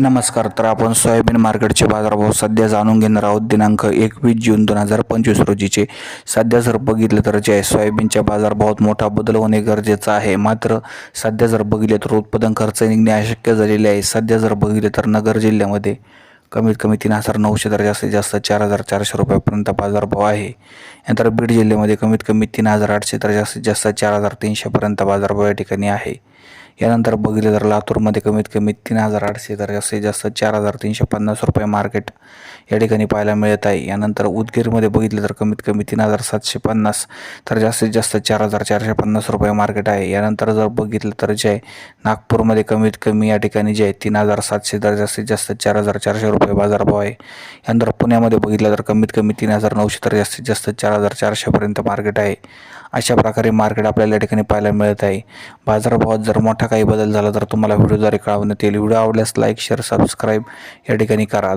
नमस्कार तर आपण सोयाबीन मार्केटचे बाजारभाव सध्या जाणून घेणार आहोत. दिनांक एकवीस जून दोन हजार पंचवीस रोजीचे. सध्या जर बघितलं तर जे आहे सोयाबीनच्या बाजारभावात मोठा बदल होणे गरजेचं आहे. मात्र सध्या जर बघितले तर उत्पादन खर्च निघणे अशक्य झालेले आहे. सध्या जर बघितले तर नगर जिल्ह्यामध्ये कमीत कमी तीन हजार नऊशे तर जास्तीत जास्त चार हजार चारशे रुपयापर्यंत बाजारभाव आहे. नंतर बीड जिल्ह्यामध्ये कमीत कमी तीन हजार आठशे तर जास्तीत जास्त चार हजार तीनशेपर्यंत बाजारभाव या ठिकाणी आहे. यानंतर बघितलं तर लातूरमध्ये कमीत कमी तीन हजार आठशे तर जास्तीत जास्त चार हजार तीनशे पन्नास रुपये मार्केट या ठिकाणी पाहायला मिळत आहे. यानंतर उदगीरमध्ये बघितलं तर कमीत कमी तीन हजार सातशे पन्नास तर जास्तीत जास्त चार हजार चारशे पन्नास रुपये मार्केट आहे. यानंतर जर बघितलं तर जे आहे नागपूरमध्ये कमीत कमी या ठिकाणी जे आहे तीन हजार सातशे तर जास्तीत जास्त चार हजार चारशे रुपये बाजारभाव आहे. यानंतर पुण्यामध्ये बघितलं तर कमीत कमी तीन हजार नऊशे तर जास्तीत जास्त चार हजार चारशेपर्यंत मार्केट आहे. अशा प्रकारे मार्केट आपल्याला या ठिकाणी पाहायला मिळत आहे. बाजारभावात जर मोठा काही बदल झाला तर तुम्हाला व्हिडिओद्वारे कळवण्यात येईल. व्हिडिओ आवडल्यास लाईक शेअर सबस्क्राईब या ठिकाणी करा.